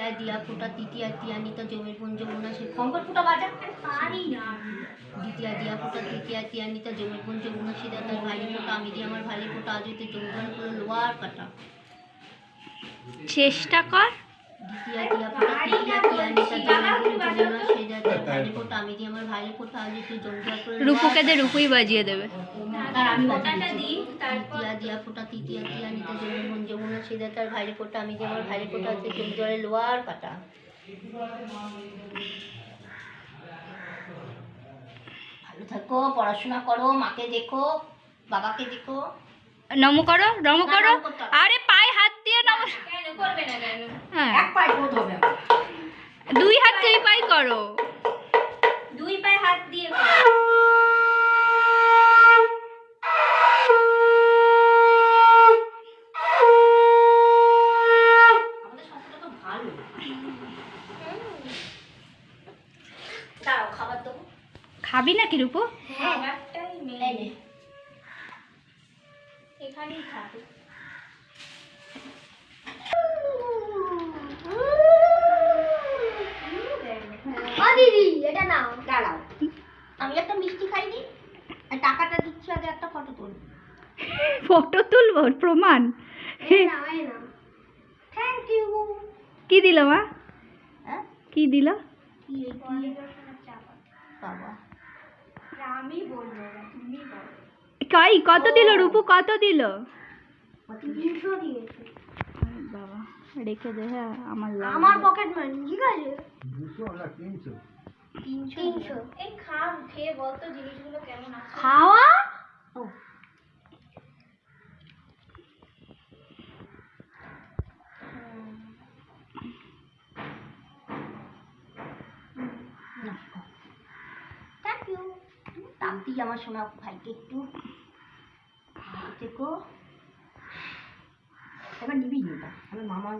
দ্বিতীয় দিয়া ফোটা তৃতীয় তিয়ানিত জমির পুঞ্জ মুনা সে শঙ্কর ফোটা বাজা পারি না। দ্বিতীয় দিয়া ফোটা তৃতীয় তিয়ানিত জমির পুঞ্জ মুনা সিদা তার ভাই ফোটা আমি দিয়ে আমার ভাই ফোটা আজ হইতে জমজন করে লোয়ার কাটা। চেষ্টা কর। দ্বিতীয় দিয়া ফোটা তৃতীয় তিয়ানিত জমির পুঞ্জ মুনা সিদা তার ভাই ফোটা আমি দিয়ে আমার ভাই ফোটা আজ হইতে জমজন করে রূপুকে দে রূপুই বাজিয়ে দেবে। ফোঁটাটা বাজিয়ে দিই, তারপর- দ্বিতীয় দিয়া ফোটা তৃতীয় মুনা সিদা তার আমি আমার ফোটা লোয়ার কাটা ভালো থাকো পড়াশোনা করো মাকে দেখো বাবাকে দেখো। নম করো নম করো। আরে পায়ে হাত দিয়ে নম করবে না হ্যাঁ। এক পায়ে বোধ হবে দুই হাত দুই পাই করো। দুই পায়ে হাত দিয়ে করো। আমাদের সংসারটা তো ভালো দাঁড়াও খাবার দেবো খাবি নাকি রূপু? খাবে। দিদি এটা নাও। দাঁড়াও। আমি একটা মিষ্টি খাইনি টাকাটা দিচ্ছি আগে একটা ফটো তুল। ফটো তুলবো? প্রমাণ? থ্যাংক ইউ কি দিল মা? হ্যাঁ? কি দিল? বাবা। আমি বলব তুমি বলো। কই কত দিল রূপু? কত দিল? তিনশো দিয়েছে। বাবা রেখে দে হ্যাঁ আমার আমার পকেট মানি ঠিক আছে? দুশো না তিনশো? তিনশো। এই খাম খেয়ে বলতো জিনিসগুলো কেমন আছে। খাওয়া? ও থ্যাংক ইউ তামতি আমার সোনা ভাইকে একটু। দেখো এবার নিবি না আমার মামা